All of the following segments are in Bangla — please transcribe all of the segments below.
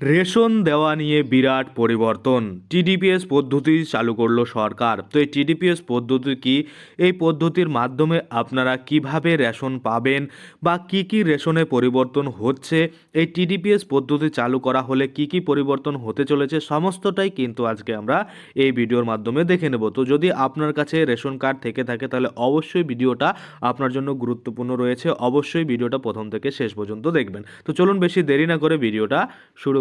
রেশন দেওয়া নিয়ে বিরাট পরিবর্তন। টিডিপিএস পদ্ধতি চালু করল সরকার। তো এই টিডিপিএস পদ্ধতি কি? এই পদ্ধতির মাধ্যমে আপনারা কীভাবে রেশন পাবেন বা কি কি রেশনে পরিবর্তন হচ্ছে? এই টিডিপিএস পদ্ধতি চালু করা হলে কি কি পরিবর্তন হতে চলেছে? সমস্তটাই কিন্তু আজকে আমরা এই ভিডিওর মাধ্যমে দেখে নেব। তো যদি আপনার কাছে রেশন কার্ড থেকে থাকে, তাহলে অবশ্যই ভিডিওটা আপনার জন্য গুরুত্বপূর্ণ রয়েছে। অবশ্যই ভিডিওটা প্রথম থেকে শেষ পর্যন্ত দেখবেন। তো চলুন বেশি দেরি না করে ভিডিওটা শুরু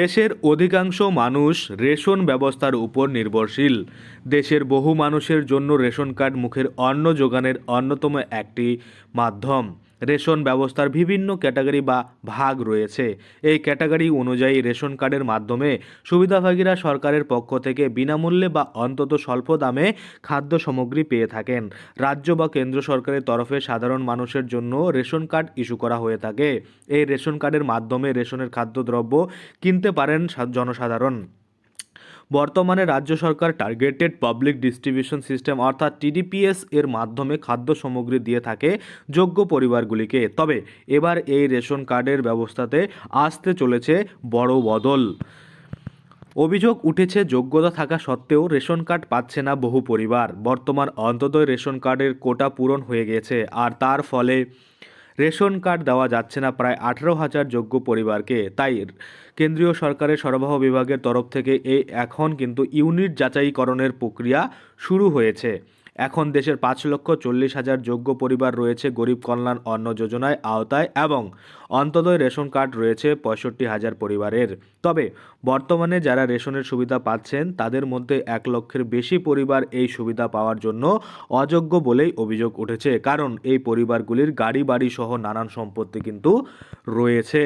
দেশের অধিকাংশ মানুষ রেশন ব্যবস্থার উপর নির্ভরশীল। দেশের বহু মানুষের জন্য রেশন কার্ড মুখের অন্ন যোগানের অন্যতম একটি মাধ্যম। রেশন ব্যবস্থার বিভিন্ন ক্যাটাগরি বা ভাগ রয়েছে। এই ক্যাটাগরি অনুযায়ী রেশন কার্ডের মাধ্যমে সুবিধাভোগীরা সরকারের পক্ষ থেকে বিনামূল্যে বা অন্তত স্বল্প দামে খাদ্য সামগ্রী পেয়ে থাকেন। রাজ্য বা কেন্দ্র সরকারের তরফে সাধারণ মানুষের জন্য রেশন কার্ড ইস্যু করা হয়ে থাকে। এই রেশন কার্ডের মাধ্যমে রেশনের খাদ্যদ্রব্য কিনতে পারেন জনসাধারণ। বর্তমানে রাজ্য সরকার টার্গেটেড পাবলিক ডিস্ট্রিবিউশন সিস্টেম অর্থাৎ টিডিপিএস এর মাধ্যমে খাদ্য সামগ্রী দিয়ে থাকে যোগ্য পরিবারগুলিকে। তবে এবার এই রেশন কার্ডের ব্যবস্থাতে আসতে চলেছে বড় বদল। অভিযোগ উঠেছে, যোগ্যতা থাকা সত্ত্বেও রেশন কার্ড পাচ্ছে না বহু পরিবার। বর্তমান অন্তদয় রেশন কার্ডের কোটা পূরণ হয়ে গেছে, আর তার ফলে রেশন কার্ড দেওয়া যাচ্ছে না, প্রায় আঠেরো হাজার যোগ্য পরিবারকে। তাই কেন্দ্রীয় সরকারের সরবরাহ বিভাগের তরফ থেকে এই এখন কিন্তু ইউনিট যাচাইকরণের প্রক্রিয়া শুরু হয়েছে। এখন দেশের পাঁচ লক্ষ চল্লিশ হাজার যোগ্য পরিবার রয়েছে গরিব কল্যাণ অন্ন যোজনায় আওতায় এবং অন্তদয় রেশন কার্ড রয়েছে পঁয়ষট্টি হাজার পরিবারের। তবে বর্তমানে যারা রেশনের সুবিধা পাচ্ছেন, তাদের মধ্যে এক লক্ষের বেশি পরিবার এই সুবিধা পাওয়ার জন্য অযোগ্য বলেই অভিযোগ উঠেছে। কারণ এই পরিবারগুলির গাড়ি, বাড়ি সহ নানান সম্পত্তি কিন্তু রয়েছে।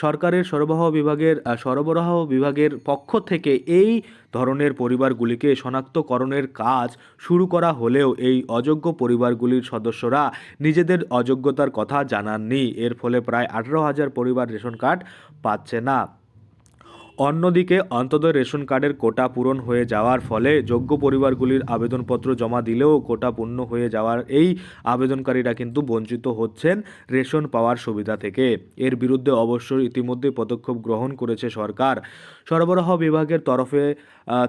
সরকারের সরবরাহ বিভাগের সরবরাহ বিভাগের পক্ষ থেকে এই ধরনের পরিবারগুলিকে শনাক্তকরণের কাজ শুরু করা হলেও এই অযোগ্য পরিবারগুলির সদস্যরা নিজেদের অযোগ্যতার কথা জানাননি। এর ফলে প্রায় আঠেরো হাজার পরিবার রেশন কার্ড পাচ্ছে না। অন্যদিকে অন্তদয় রেশন কার্ডের কোটা পূরণ হয়ে যাওয়ার ফলে যোগ্য পরিবারগুলির আবেদনপত্র জমা দিলেও কোটা পূর্ণ হয়ে যাওয়ার এই আবেদনকারীরা কিন্তু বঞ্চিত হচ্ছেন রেশন পাওয়ার সুবিধা থেকে। এর বিরুদ্ধে অবশ্যই ইতিমধ্যে পদক্ষেপ গ্রহণ করেছে সরকার। সরবরাহ বিভাগের তরফে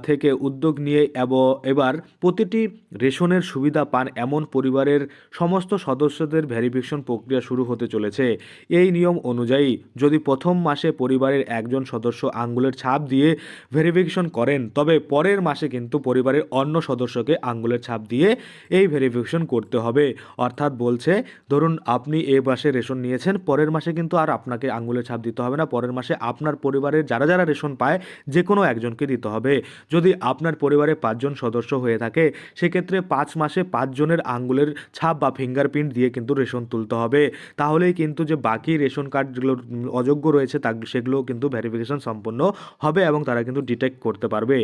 থেকে উদ্যোগ নিয়ে এব- এবার প্রতিটি রেশনের সুবিধা পান এমন পরিবারের সমস্ত সদস্যদের ভেরিফিকেশন প্রক্রিয়া শুরু হতে চলেছে। এই নিয়ম অনুযায়ী যদি প্রথম মাসে পরিবারের একজন সদস্য আঙ্গুলের ছাপ দিয়ে ভেরিফিকেশন করেন। তবে পরের মাসে কিন্তু পরিবারের অন্য সদস্যকে আঙ্গুলের ছাপ দিয়ে এই ভেরিফিকেশন করতে হবে। অর্থাৎ বলছে, ধরুন আপনি এ মাসে রেশন নিয়েছেন, পরের মাসে কিন্তু আর আপনাকে আঙ্গুলের ছাপ দিতে হবে না। পরের মাসে আপনার পরিবারের যারা যারা রেশন পায় যে কোনো একজনকে দিতে হবে। যদি আপনার পরিবারে পাঁচজন সদস্য হয়ে থাকে, সেক্ষেত্রে পাঁচ মাসে পাঁচজনের আঙ্গুলের ছাপ বা ফিঙ্গারপ্রিন্ট দিয়ে কিন্তু রেশন তুলতে হবে। তাহলেই কিন্তু যে বাকি রেশন কার্ড যেগুলো অযোগ্য রয়েছে তা সেগুলো কিন্তু ভেরিফিকেশন সম্পন্ন হবে এবং তারা কিন্তু ডিটেক্ট করতে পারবে।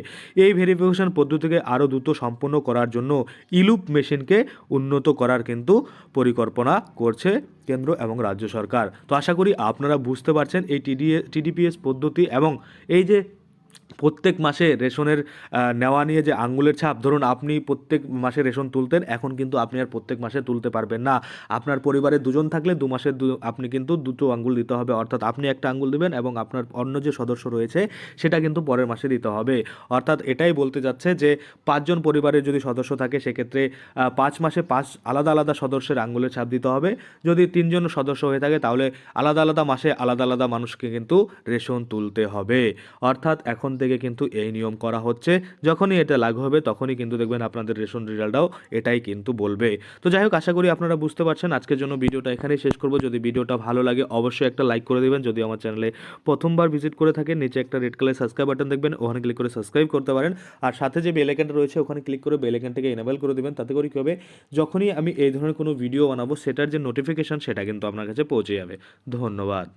এই ভেরিফিকেশন পদ্ধতিকে আরও দ্রুত সম্পন্ন করার জন্য ইলুপ মেশিনকে উন্নত করার কিন্তু পরিকল্পনা করছে কেন্দ্র এবং রাজ্য সরকার। তো আশা করি আপনারা বুঝতে পারছেন এই টিডিএ টিডিপিএস পদ্ধতি এবং এই যে প্রত্যেক মাসে রেশনের নেওয়া নিয়ে যে আঙ্গুলের ছাপ, ধরুন আপনি প্রত্যেক মাসে রেশন তুলতেন, এখন কিন্তু আপনি আর প্রত্যেক মাসে তুলতে পারবেন না। আপনার পরিবারে দুজন থাকলে দু মাসের দু- আপনি কিন্তু দুটো আঙ্গুল দিতে হবে। অর্থাৎ আপনি একটা আঙ্গুল দেবেন এবং আপনার অন্য যে সদস্য রয়েছে, সেটা কিন্তু পরের মাসে দিতে হবে। অর্থাৎ এটাই বলতে যাচ্ছে যে, পাঁচজন পরিবারের যদি সদস্য থাকে, সেক্ষেত্রে পাঁচ মাসে পাঁচ আলাদা আলাদা সদস্যের আঙ্গুলের ছাপ দিতে হবে। যদি তিনজন সদস্য হয়ে থাকে, তাহলে আলাদা আলাদা মাসে আলাদা আলাদা মানুষকে কিন্তু রেশন তুলতে হবে। অর্থাৎ এখন থেকে কিন্তু এই নিয়ম করা হচ্ছে। যখনই এটা লাগু হবে, তখনই কিন্তু দেখবেন আপনাদের রেশন রেজাল্টটাও এটাই কিন্তু বলবে। তো যাই হোক, আশা করি আপনারা বুঝতে পারছেন। আজকের জন্য ভিডিওটা এখানেই শেষ করব। যদি ভিডিওটা ভালো লাগে, অবশ্যই একটা লাইক করে দেবেন। যদি আমার চ্যানেলে প্রথমবার ভিজিট করে থাকেন, নিচে একটা রেড কালার সাবস্ক্রাইব বাটন দেখবেন, ওখানে ক্লিক করে সাবস্ক্রাইব করতে পারেন। আর সাথে যে বেল আইকনটা রয়েছে, ওখানে ক্লিক করে বেল আইকনটাকে এনেবল করে দেবেন। তাতে করে কী হবে, যখনই আমি এই ধরনের কোনো ভিডিও বানাবো, সেটার যে নোটিফিকেশন সেটা কিন্তু আপনার কাছে পৌঁছে যাবে। ধন্যবাদ।